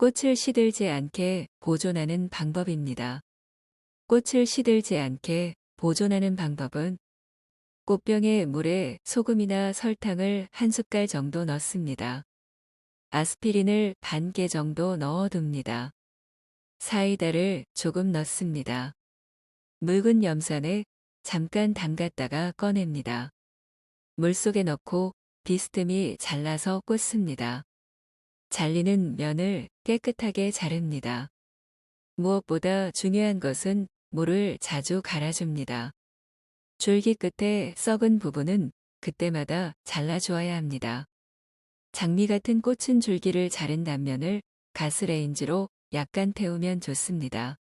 꽃을 시들지 않게 보존하는 방법입니다. 꽃을 시들지 않게 보존하는 방법은 꽃병에 물에 소금이나 설탕을 한 숟갈 정도 넣습니다. 아스피린을 반 개 정도 넣어둡니다. 사이다를 조금 넣습니다. 묽은 염산에 잠깐 담갔다가 꺼냅니다. 물속에 넣고 비스듬히 잘라서 꽂습니다. 잘리는 면을 깨끗하게 자릅니다. 무엇보다 중요한 것은 물을 자주 갈아줍니다. 줄기 끝에 썩은 부분은 그때마다 잘라주어야 합니다. 장미 같은 꽃은 줄기를 자른 단면을 가스레인지로 약간 태우면 좋습니다.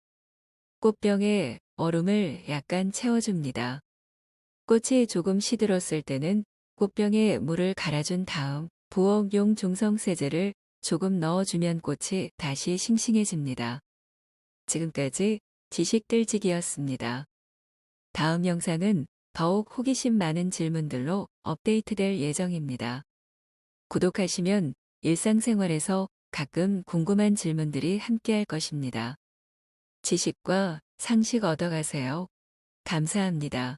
꽃병에 얼음을 약간 채워줍니다. 꽃이 조금 시들었을 때는 꽃병에 물을 갈아준 다음 부엌용 중성세제를 조금 넣어주면 꽃이 다시 싱싱해집니다. 지금까지 지식들지기였습니다. 다음 영상은 더욱 호기심 많은 질문들로 업데이트될 예정입니다. 구독하시면 일상생활에서 가끔 궁금한 질문들이 함께할 것입니다. 지식과 상식 얻어가세요. 감사합니다.